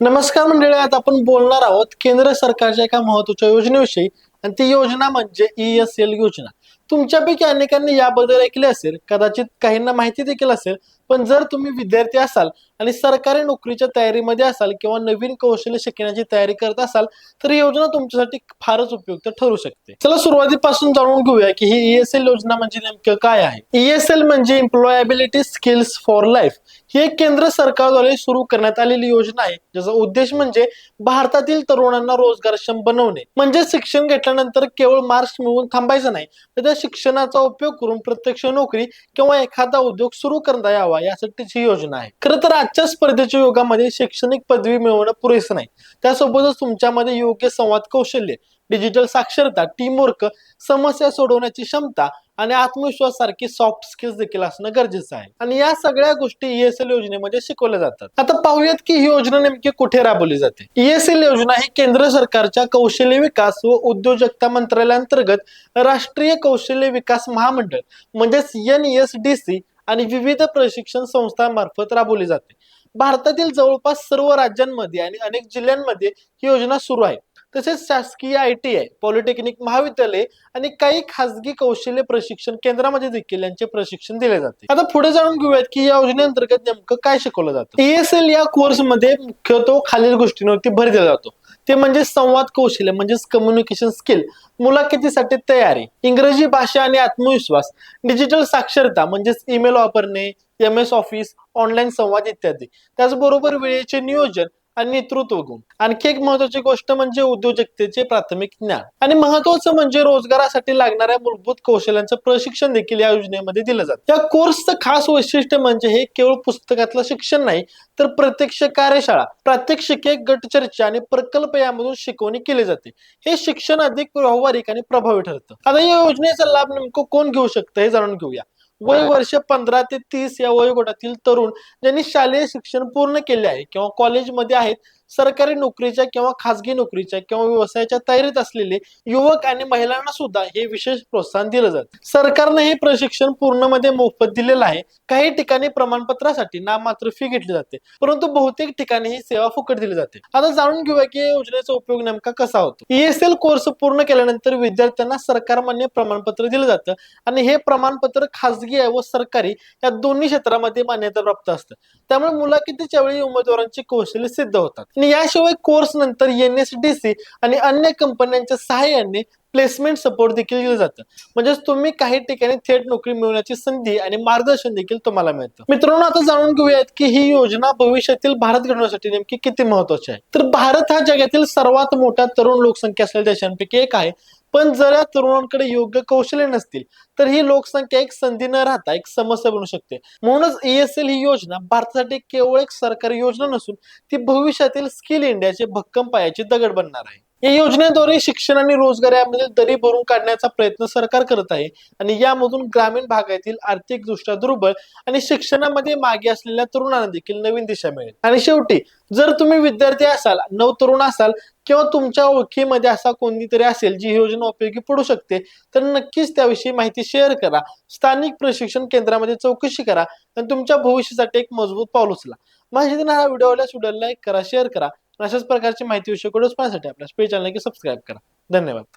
नमस्कार मंडळी आता आपण बोलणार आहोत केंद्र सरकारच्या एका महत्त्वाच्या योजनेविषयी. आणि ती योजना म्हणजे ई एस एल योजना. तुमच्यापैकी अनेकांनी याबद्दल ऐकले असेल कदाचित काहींना माहिती देखील असेल पण जर तुम्ही विद्यार्थी असाल आणि सरकारी नोकरीच्या तयारीमध्ये असाल किंवा नवीन कौशल्य शिकण्याची तयारी करत असाल तर ही योजना तुमच्यासाठी फारच उपयुक्त ठरू शकते. चला सुरुवातीपासून जाणून घेऊया की ही ईएसएल योजना म्हणजे नेमकं काय आहे. ईएसएल म्हणजे एम्प्लॉयबिलिटी स्किल्स फॉर लाईफ ही एक केंद्र सरकारद्वारे सुरू करण्यात आलेली योजना आहे ज्याचा उद्देश म्हणजे भारतातील तरुणांना रोजगारक्षम बनवणे. म्हणजे शिक्षण घेतल्यानंतर केवळ मार्क्स मिळवून थांबायचं नाही तर त्या शिक्षणाचा उपयोग करून प्रत्यक्ष नोकरी किंवा एखादा उद्योग सुरू करता यावा. यासाठीच ही योजना आहे. खरं तर आजच्या स्पर्धेच्या युगामध्ये शैक्षणिक पदवी मिळवणं पुरेसं नाही. त्यासोबतच तुमच्यामध्ये योग्य संवाद कौशल्य डिजिटल साक्षरता टीमवर्क समस्या सोडवण्याची क्षमता आणि आत्मविश्वास सारखी सॉफ्ट स्किल्स देखील असणं गरजेचं आहे. आणि या सगळ्या गोष्टी ईएसएल योजनेमध्ये शिकवल्या जातात. आता पाहूयात की ही योजना नेमकी कुठे राबवली जाते? ईएसएल योजना ही केंद्र सरकारच्या कौशल्य विकास व उद्योजकता मंत्रालयाअंतर्गत राष्ट्रीय कौशल्य विकास महामंडळ म्हणजेच एन एस डी सी आणि विविध प्रशिक्षण संस्थांमार्फत राबवली जाते. भारतातील जवळपास सर्व राज्यांमध्ये आणि अनेक जिल्ह्यांमध्ये ही योजना सुरू आहे. तसेच शासकीय आय टी आय पॉलिटेक्निक महाविद्यालय आणि काही खासगी कौशल्य प्रशिक्षण केंद्रामध्ये देखील यांचे प्रशिक्षण दिले जाते. आता पुढे जाणून घेऊयात की या योजनेअंतर्गत नेमकं काय शिकवलं जातं. एएसएल या कोर्समध्ये मुख्यत्व खालील गोष्टींवरती भर दिला जातो. ते म्हणजे संवाद कौशल्य म्हणजेच कम्युनिकेशन स्किल मुलाखतीसाठी तयारी इंग्रजी भाषा आणि आत्मविश्वास डिजिटल साक्षरता म्हणजेच ईमेल वापरणे एम एस ऑफिस ऑनलाईन संवाद इत्यादी. त्याचबरोबर वेळेचे नियोजन आणि नेतृत्व गुण. आणखी एक महत्वाची गोष्ट म्हणजे उद्योजकतेचे प्राथमिक ज्ञान. आणि महत्वाचं म्हणजे रोजगारासाठी लागणाऱ्या मूलभूत कौशल्यांचं प्रशिक्षण देखील या योजनेमध्ये दिलं जातं. या कोर्सचं खास वैशिष्ट्य म्हणजे हे केवळ पुस्तकातलं शिक्षण नाही तर प्रत्यक्ष कार्यशाळा प्रात्यक्षिके गट चर्चा आणि प्रकल्प यामधून शिकवणी केली जाते. हे शिक्षण अधिक व्यावहारिक आणि प्रभावी ठरतं. आता या योजनेचा लाभ नेमकं कोण घेऊ शकतं हे जाणून घेऊया. वय वर्ष पंधरा ते तीस या वयोगटातील तरुण ज्यांनी शालेय शिक्षण पूर्ण केले आहे किंवा कॉलेजमध्ये आहेत सरकारी नोकरीच्या किंवा खासगी नोकरीच्या किंवा व्यवसायाच्या तयारीत असलेले युवक आणि महिलांना सुद्धा हे विशेष प्रोत्साहन दिलं जातं. सरकारने हे प्रशिक्षण पूर्णमध्ये मोफत दिलेलं आहे. काही ठिकाणी प्रमाणपत्रासाठी नाममात्र फी घेतली जाते. परंतु बहुतेक ठिकाणी ही सेवा फुकट दिली जाते. आता जाणून घेऊया की या योजनेचा उपयोग नेमका कसा होतो. ईएसएल कोर्स पूर्ण केल्यानंतर विद्यार्थ्यांना सरकारमान्य प्रमाणपत्र दिलं जातं आणि हे प्रमाणपत्र खासगी आहे व सरकारी या दोन्ही क्षेत्रामध्ये मान्यता प्राप्त असतं. त्यामुळे मुलाखतीच्या वेळी उमेदवारांची कौशल्य सिद्ध होतात. आणि याशिवाय कोर्स नंतर एन एस डी सी आणि अन्य कंपन्यांच्या सहाय्याने प्लेसमेंट सपोर्ट देखील दिलं जातं. म्हणजेच तुम्ही काही ठिकाणी थेट नोकरी मिळवण्याची संधी आणि मार्गदर्शन देखील तुम्हाला मिळतं. मित्रांनो आता जाणून घेऊयात की ही योजना भविष्यातील भारत घडवण्यासाठी नेमकी किती महत्वाची आहे. तर भारत हा जगातील सर्वात मोठा तरुण लोकसंख्या असलेल्या देशांपैकी एक आहे. पण जर या तरुणांकडे योग्य कौशल्य नसतील तर ही लोकसंख्या एक संधी न राहता एक समस्या बनू शकते. म्हणूनच ईएसएल ही योजना भारतासाठी केवळ एक सरकारी योजना नसून ती भविष्यातील स्किल इंडियाचे भक्कम पायाची दगड बनणार आहे. या योजनेद्वारे शिक्षण आणि रोजगार यामधील दरी भरून काढण्याचा प्रयत्न सरकार करत आहे आणि यामधून ग्रामीण भागातील आर्थिकदृष्ट्या दुर्बल आणि शिक्षणामध्ये मागे असलेल्या तरुणांना देखील नवीन दिशा मिळेल. आणि शेवटी जर तुम्ही विद्यार्थी असाल नव तरुण असाल किंवा तुमच्या ओळखीमध्ये असा कोणतीतरी असेल जी योजना उपयोगी पडू शकते तर नक्कीच त्याविषयी माहिती शेअर करा. स्थानिक प्रशिक्षण केंद्रामध्ये चौकशी करा आणि तुमच्या भविष्यासाठी एक मजबूत पाऊल उचला. माझ्या हा व्हिडिओ आवडल्यास व्हिडिओला लाईक करा शेअर करा. अशाच प्रकारची माहिती विषय पाहण्यासाठी आपल्या स्पेस चॅनल सबस्क्राईब करा. धन्यवाद.